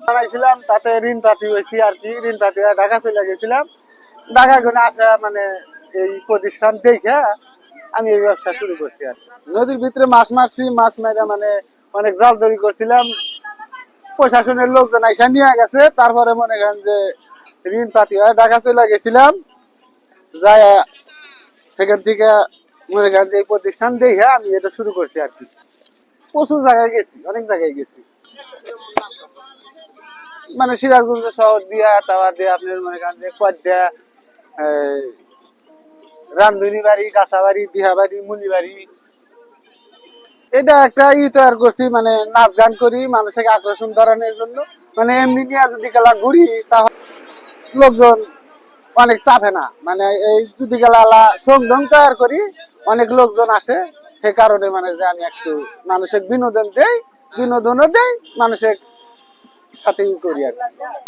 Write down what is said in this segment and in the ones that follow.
বানাইছিলাম তাতে ঋণ পাতি হয়েছি আর কি, ঋণ পাতি ঢাকা চলে গেছিলাম। ঢাকা গুনে আসা মানে এই প্রতিষ্ঠান দেখে আমি এই ব্যবসা শুরু করছি আর নদীর ভিতরে মাছ মারছি, মাছ মারা মানে অনেক জাল দড়ি করছিলাম। প্রশাসনের লোকজন আইসা নিয়ে গেছে, তারপরে মনে করেন যে ঋণ পাতি হয় ঢাকা চলে গেছিলাম। যায় সেখান থেকে মনে করেন যে প্রতিষ্ঠান দেখে আমি এটা শুরু করছি আর কি। প্রচুর জায়গায় গেছি, অনেক জায়গায় গেছি। মানে সিরাজগঞ্জ শহর দিয়া তাওয়া দিয়ে আপনার মনে করেন যে এই, রামধুনি বাড়ি কাঁচাবাড়ি দিহাবাড়ি মুনিবাড়ি এটা একটা ই তৈরি করছি মানে নাচ গান করি মানুষকে আকর্ষণ ধরানোর জন্য। মানে এমনি নিয়ে যদি গেলা ঘুরি তাহলে লোকজন অনেক চাপে না। মানে এই যদি গেলা সংডং তৈরি করি অনেক লোকজন আসে। সে কারণে মানে যে আমি একটু মানুষের বিনোদন দেই বিনোদনও দেই মানুষের সাথে করি আর কি।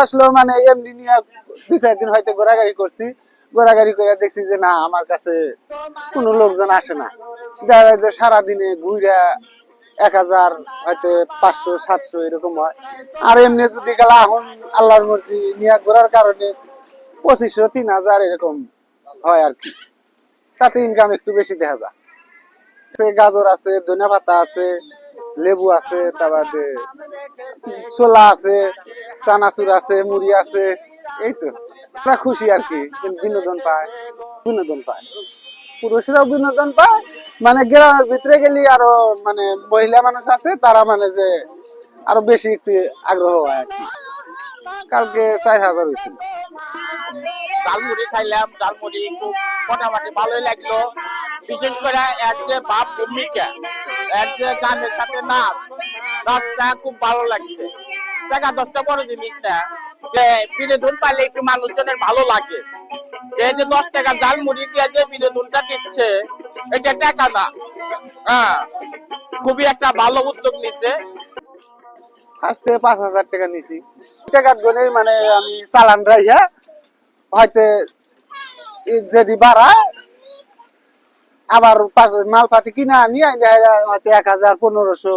আসলেও মানে এমনি নিয়ে দুই চার দিন হয়তো ঘোরাঘুরি করছি, ঘোরাঘুরি করে দেখছি যে না, আমার কাছে কোনো লোকজন আসে না। যায় যে সারাদিনে ঘুরে এক হাজার হয়তো পাঁচশো, সাতশো এরকম হয়। আর এমনি যদি গেলা এখন আল্লাহর মর্জি নিয়ে ঘোরার কারণে পঁচিশশো, তিন হাজার এরকম হয় আর কি। তাতে ইনকাম একটু বেশি দেখা যায়। গাজর আছে ধনে পাতা আছে, লেবু আছে, তারপরে ছোলা আছে, চানাচুর আছে, মুড়ি আছে, এই তো। খুশি আর কি বিনোদন পায় বিনোদন পায়। বিনোদন পায় মানে গ্রামের ভিতরে গেলে আরও মানে মহিলা মানুষ আছে, তারা মানে যে আরও বেশি একটু আগ্রহ হয় আর কি। কালকে চার হাজার হয়েছিল। খাইলাম খুব মোটামুটি ভালোই লাগল। বিশেষ করে এর যে বাপ ভূমিকা, এর যে গানের সাথে নাচ নাচটা খুব ভালো লাগছে। টাকা দশটা বড় জিনিসটা যে বিনোদন পাইলে একটু মানুষজনের ভালো লাগে। এই যে দশ টাকা ঝালমুড়ি দিয়ে যে বিনোদনটা দিচ্ছে, এটা টাকা না। হ্যাঁ খুবই একটা ভালো উদ্যোগ নিচ্ছে ফার্স্টে পাঁচ হাজার টাকা নিছি। টাকা গুনে মানে আমি চালান রাইয়া, হয়তো যদি বাড়ায় আবার পাঁচ মাল কিনা আনি হয়তো এক হাজার, পনেরোশো।